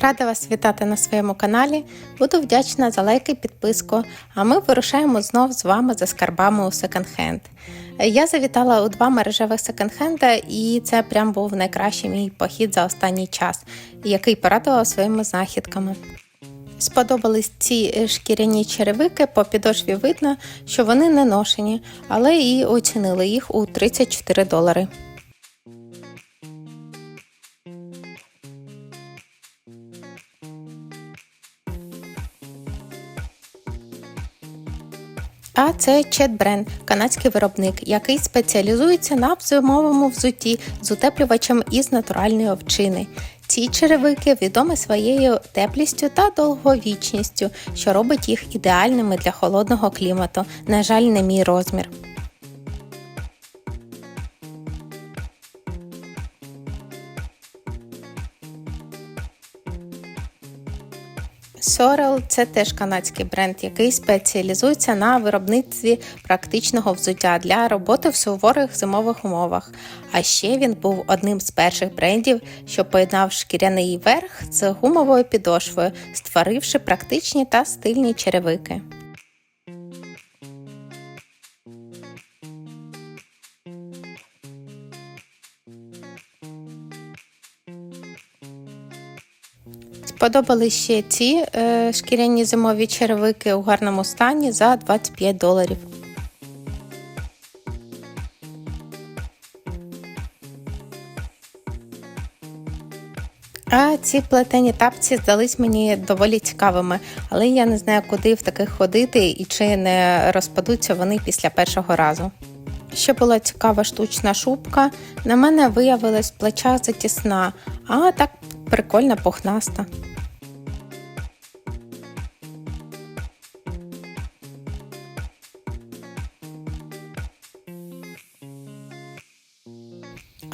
Рада вас вітати на своєму каналі. Буду вдячна за лайки і підписку. А ми вирушаємо знов з вами за скарбами у секонд-хенд. Я завітала у два мережевих секонд-хенда, і це прям був найкращий мій похід за останній час, який порадував своїми знахідками. Сподобались ці шкіряні черевики, по підошві видно, що вони не ношені, але і оцінили їх у 34 долари. А це Четбрен, канадський виробник, який спеціалізується на зимовому взутті з утеплювачем із натуральної овчини. Ці черевики відомі своєю теплістю та довговічністю, що робить їх ідеальними для холодного клімату. На жаль, не мій розмір. Sorel – це теж канадський бренд, який спеціалізується на виробництві практичного взуття для роботи в суворих зимових умовах. А ще він був одним з перших брендів, що поєднав шкіряний верх з гумовою підошвою, створивши практичні та стильні черевики. Сподобались ще ці е, шкіряні зимові черевики у гарному стані за 25 доларів. А ці плетені тапці здались мені доволі цікавими, але я не знаю, куди в таких ходити і чи не розпадуться вони після першого разу. Ще була цікава штучна шубка. На мене виявилась плеча затісна, а так прикольна пухнаста.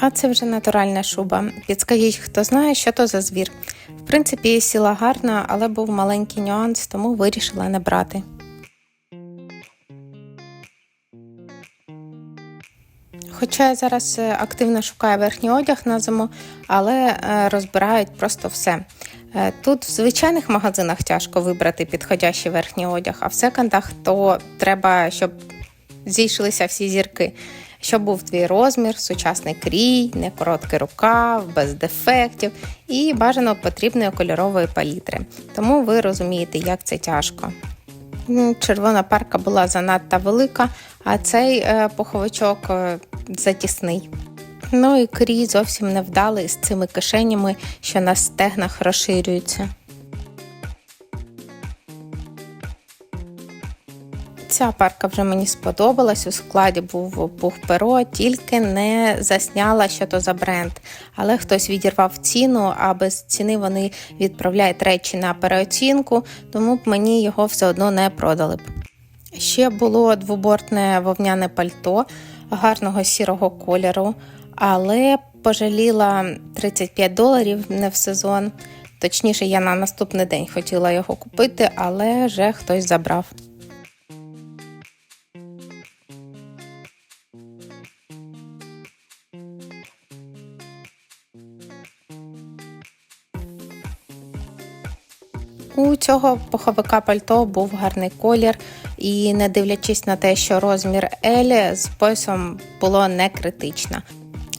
А це вже натуральна шуба. Підскажіть, хто знає, що то за звір. В принципі, сіла гарна, але був маленький нюанс, тому вирішила не брати. Хоча я зараз е, активно шукаю верхній одяг на зиму, але е, розбирають просто все. Е, тут в звичайних магазинах тяжко вибрати підходящий верхній одяг, а в секондах то треба, щоб зійшлися всі зірки. Щоб був твій розмір, сучасний крій, не короткий рукав, без дефектів і бажано потрібної кольорової палітри. Тому ви розумієте, як це тяжко. Червона парка була занадто велика, а цей е, пуховичок е, затісний. Ну і крій зовсім не вдалий з цими кишенями, що на стегнах розширюються. Ця парка вже мені сподобалась. У складі був пух перо, тільки не засняла, що то за бренд. Але хтось відірвав ціну, а без ціни вони відправляють речі на переоцінку, тому б мені його все одно не продали б. Ще було двобортне вовняне пальто гарного сірого кольору, але пожаліла 35 доларів не в сезон. Точніше, я на наступний день хотіла його купити, але вже хтось забрав. У цього пуховика пальто був гарний колір, і не дивлячись на те, що розмір L з поясом було не критично.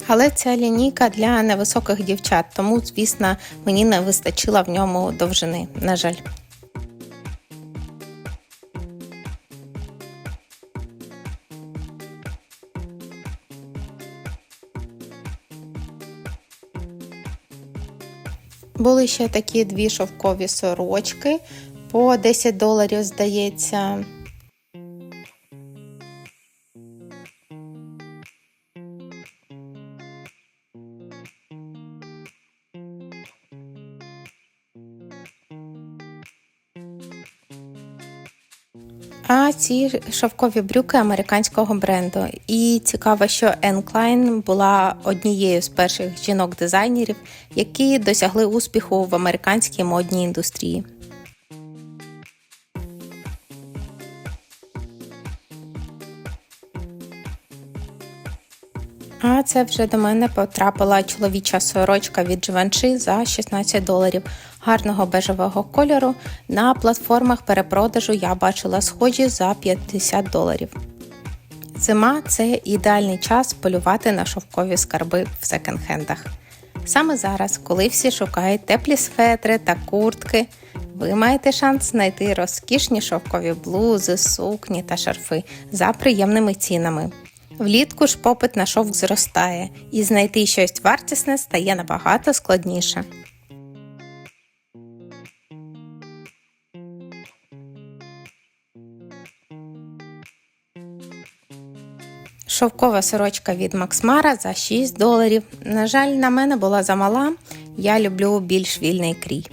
Але ця лінійка для невисоких дівчат, тому, звісно, мені не вистачило в ньому довжини, на жаль. Були ще такі дві шовкові сорочки по 10 доларів, здається. Ці шовкові брюки американського бренду. І цікаво, що Ен Клайн була однією з перших жінок-дизайнерів, які досягли успіху в американській модній індустрії. А це вже до мене потрапила чоловіча сорочка від Givenchy за 16 доларів гарного бежевого кольору. На платформах перепродажу я бачила схожі за 50 доларів. Зима це ідеальний час полювати на шовкові скарби в секонд-хендах. Саме зараз, коли всі шукають теплі светри та куртки, ви маєте шанс знайти розкішні шовкові блузи, сукні та шарфи за приємними цінами. Влітку ж попит на шовк зростає, і знайти щось вартісне стає набагато складніше. Шовкова сорочка від Максмара за 6 доларів. На жаль, на мене була замала. Я люблю більш вільний крій.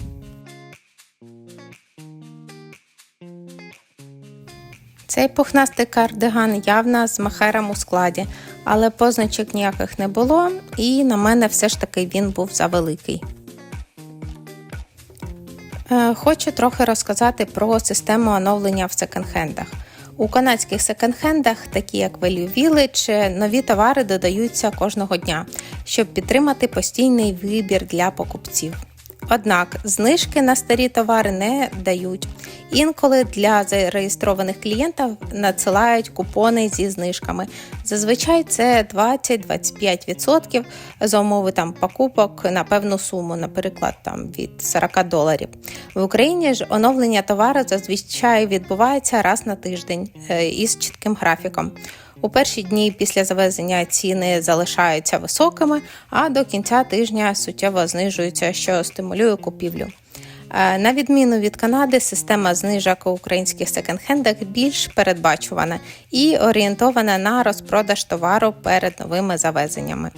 Цей пухнастий кардиган явно з махером у складі, але позначок ніяких не було, і на мене все ж таки він був завеликий. Е, хочу трохи розказати про систему оновлення в секонд-хендах. У канадських секонд-хендах, такі як Value Village, нові товари додаються кожного дня, щоб підтримати постійний вибір для покупців. Однак знижки на старі товари не дають. Інколи для зареєстрованих клієнтів надсилають купони зі знижками. Зазвичай це 20-25% за умови там покупок на певну суму, наприклад, там від 40 доларів. В Україні ж оновлення товару зазвичай відбувається раз на тиждень е, із чітким графіком. У перші дні після завезення ціни залишаються високими, а до кінця тижня суттєво знижуються, що стимулює купівлю. Е, на відміну від Канади, система знижок у українських секонд-хендах більш передбачувана і орієнтована на розпродаж товару перед новими завезеннями.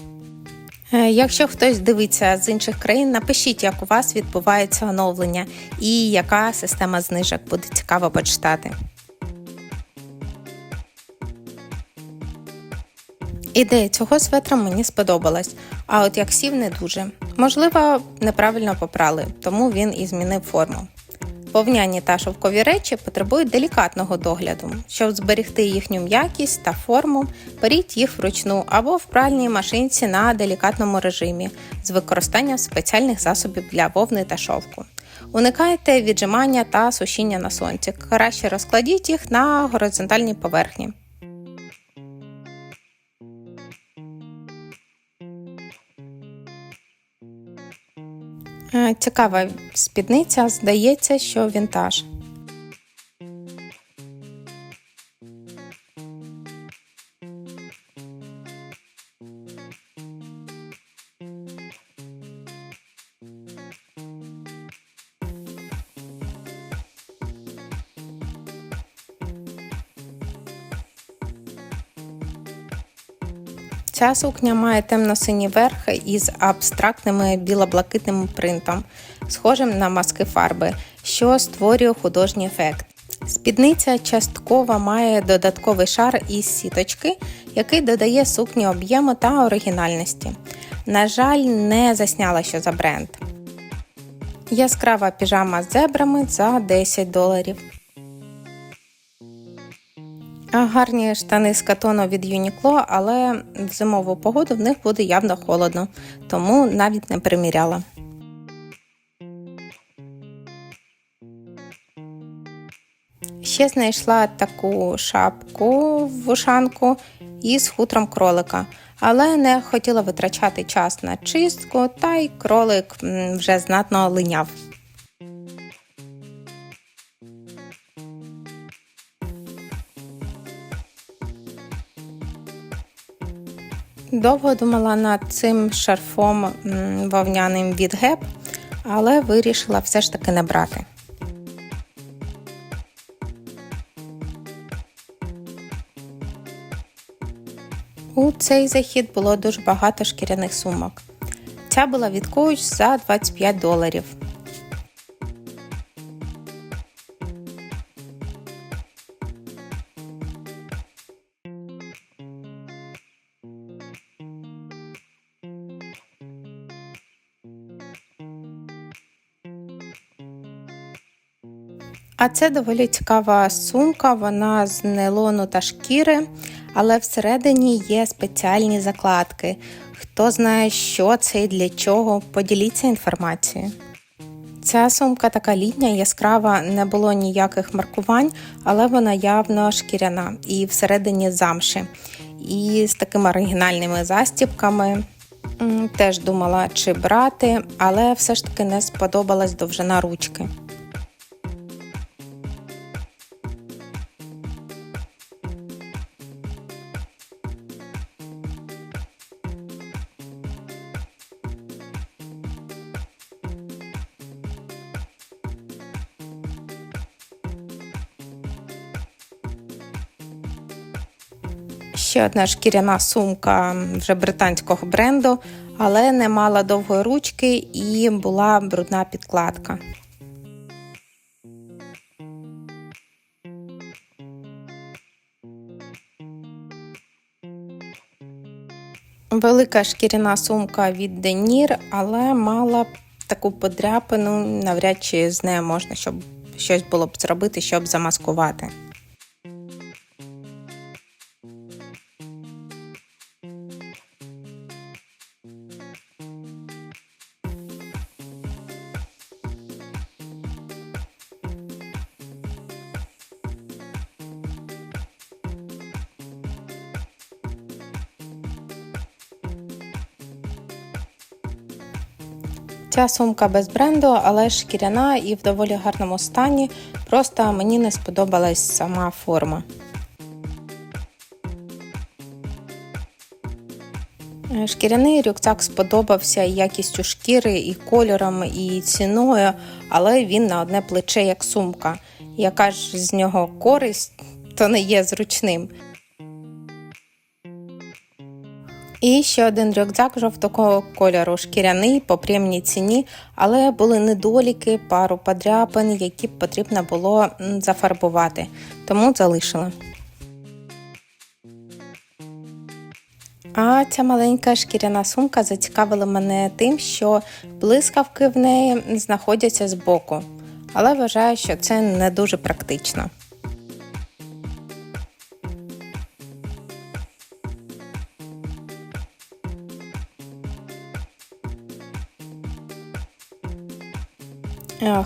Е, якщо хтось дивиться з інших країн, напишіть, як у вас відбувається оновлення і яка система знижок буде цікаво почитати. Ідея цього светра мені сподобалась, а от як сів не дуже. Можливо, неправильно попрали, тому він і змінив форму. Повняні та шовкові речі потребують делікатного догляду. Щоб зберегти їхню м'якість та форму, беріть їх вручну або в пральній машинці на делікатному режимі з використанням спеціальних засобів для вовни та шовку. Уникайте віджимання та сушіння на сонці. Краще розкладіть їх на горизонтальній поверхні. Цікава спідниця, здається, що вінтаж. Ця сукня має темно-синій верх із абстрактними біло-блакитним принтом, схожим на маски фарби, що створює художній ефект. Спідниця частково має додатковий шар із сіточки, який додає сукні об'єму та оригінальності. На жаль, не засняла, що за бренд. Яскрава піжама з зебрами за 10 доларів. Гарні штани з катону від Uniqlo, але в зимову погоду в них буде явно холодно, тому навіть не приміряла. Ще знайшла таку шапку в ушанку із хутром кролика, але не хотіла витрачати час на чистку, та й кролик вже знатно линяв. Довго думала над цим шарфом вовняним від геп, але вирішила все ж таки не брати. У цей захід було дуже багато шкіряних сумок. Ця була від Coach за 25 доларів. А це доволі цікава сумка, вона з нейлону та шкіри, але всередині є спеціальні закладки. Хто знає, що це і для чого, поділіться інформацією. Ця сумка така літня, яскрава, не було ніяких маркувань, але вона явно шкіряна і всередині замши. І з такими оригінальними застібками. Теж думала, чи брати, але все ж таки не сподобалась довжина ручки. Ще одна шкіряна сумка вже британського бренду, але не мала довгої ручки і була брудна підкладка. Велика шкіряна сумка від Денір, але мала таку подряпину, навряд чи з нею можна щоб щось було б зробити, щоб замаскувати. Ця сумка без бренду, але шкіряна і в доволі гарному стані. Просто мені не сподобалась сама форма. Шкіряний рюкзак сподобався якістю шкіри, і кольором, і ціною, але він на одне плече як сумка. Яка ж з нього користь, то не є зручним. І ще один рюкзак жовтого кольору, шкіряний по приємній ціні, але були недоліки, пару подряпин, які потрібно було зафарбувати, тому залишила. А ця маленька шкіряна сумка зацікавила мене тим, що блискавки в неї знаходяться збоку, але вважаю, що це не дуже практично.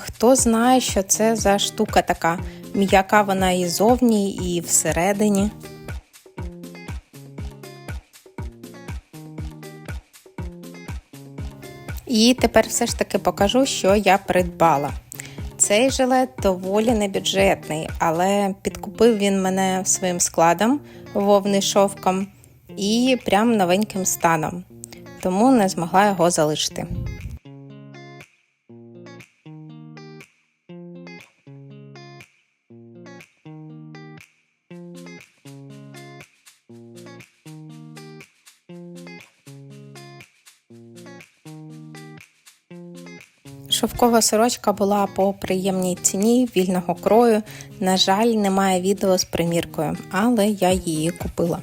Хто знає, що це за штука така, м'яка вона і зовні, і всередині. І тепер все ж таки покажу, що я придбала. Цей жилет доволі небюджетний, але підкупив він мене своїм складом вовни шовком і прям новеньким станом, тому не змогла його залишити. Шовкова сорочка була по приємній ціні вільного крою. На жаль, немає відео з приміркою, але я її купила.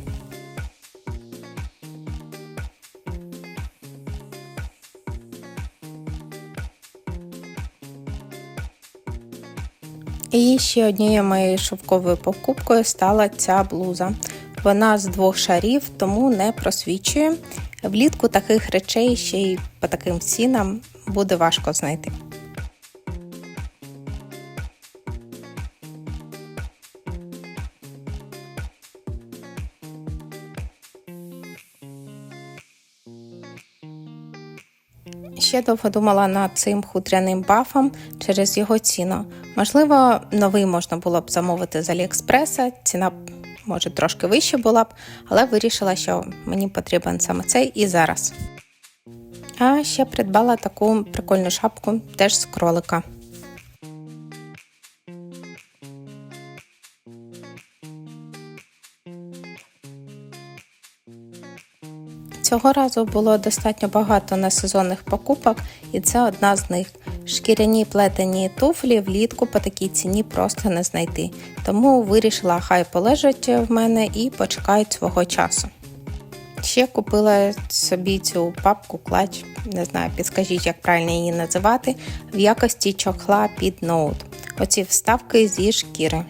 І ще однією моєю шовковою покупкою стала ця блуза. Вона з двох шарів, тому не просвічує. Влітку таких речей ще й по таким цінам буде важко знайти. Ще довго думала над цим хутряним бафом через його ціну. Можливо, новий можна було б замовити з Аліекспреса, ціна може трошки вища була б, але вирішила, що мені потрібен саме цей і зараз. А ще придбала таку прикольну шапку теж з кролика. Цього разу було достатньо багато несезонних покупок, і це одна з них. Шкіряні плетені туфлі влітку по такій ціні просто не знайти. Тому вирішила, хай полежать в мене і почекають свого часу. Ще купила собі цю папку клач, не знаю, підскажіть, як правильно її називати, в якості чохла під ноут. оці вставки зі шкіри.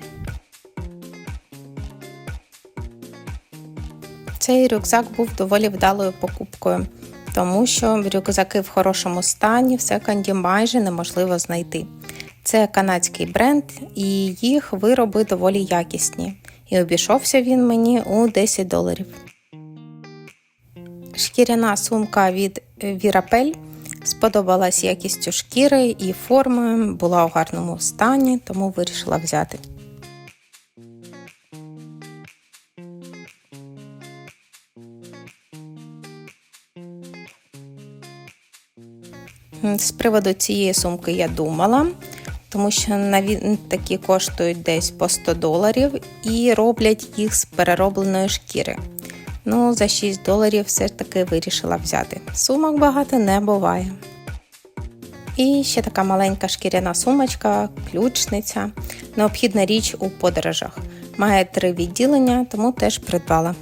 Цей рюкзак був доволі вдалою покупкою, тому що рюкзаки в хорошому стані в секонді майже неможливо знайти. Це канадський бренд, і їх вироби доволі якісні. І обійшовся він мені у 10 доларів. Шкіряна сумка від Вірапель сподобалась якістю шкіри і форми, була у гарному стані, тому вирішила взяти. З приводу цієї сумки я думала, тому що такі коштують десь по 100 доларів і роблять їх з переробленої шкіри. Ну, за 6 доларів все ж таки вирішила взяти. Сумок багато не буває. І ще така маленька шкіряна сумочка, ключниця. Необхідна річ у подорожах. Має три відділення, тому теж придбала.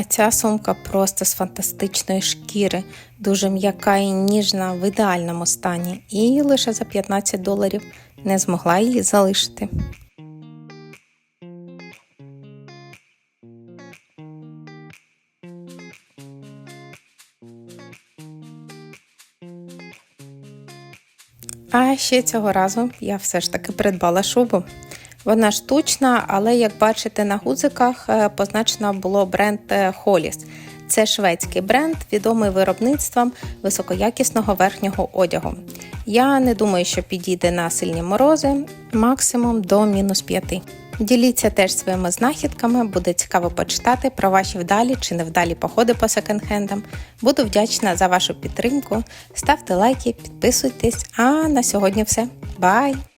А ця сумка просто з фантастичної шкіри, дуже м'яка і ніжна в ідеальному стані, і лише за 15 доларів не змогла її залишити. А ще цього разу я все ж таки придбала шубу. Вона штучна, але як бачите на гудзиках е, позначено було бренд е, Hollis. Це шведський бренд, відомий виробництвом високоякісного верхнього одягу. Я не думаю, що підійде на сильні морози, максимум до мінус 5. Діліться теж своїми знахідками, буде цікаво почитати про ваші вдалі чи невдалі походи по секонд-хендам. Буду вдячна за вашу підтримку. Ставте лайки, підписуйтесь. А на сьогодні все. Бай!